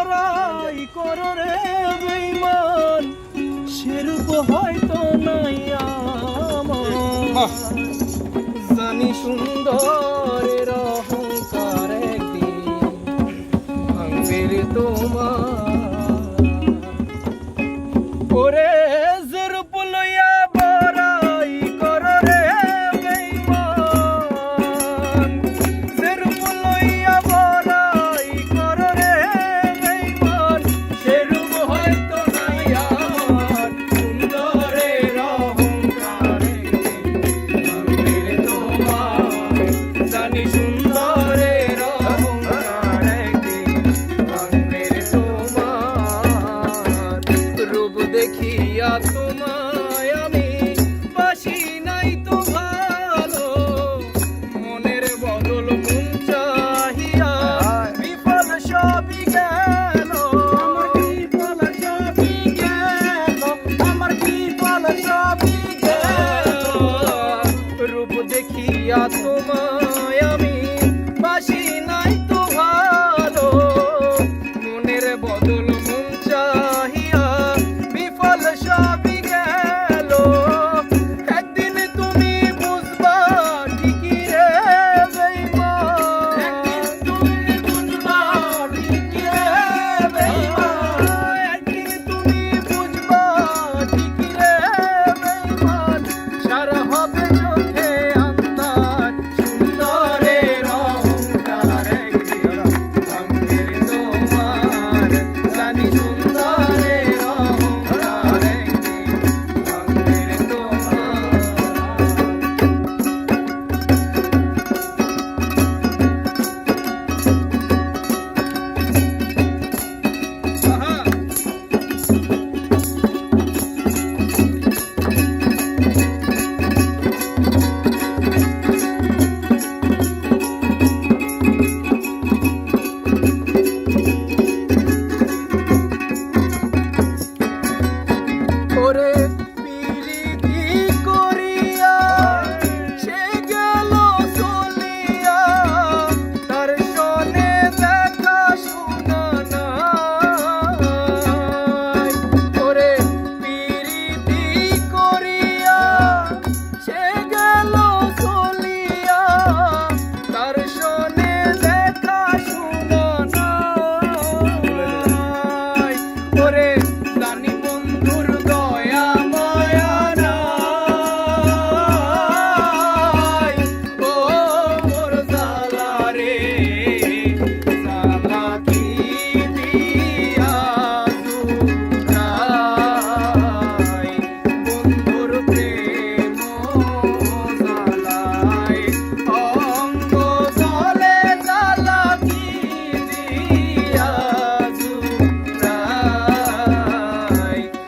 লড়াই করো রে বেইমান সেরূপ হয়তো নাই জানি সুন্দরের অহংকার একদিন তোমার। Yeah. amores.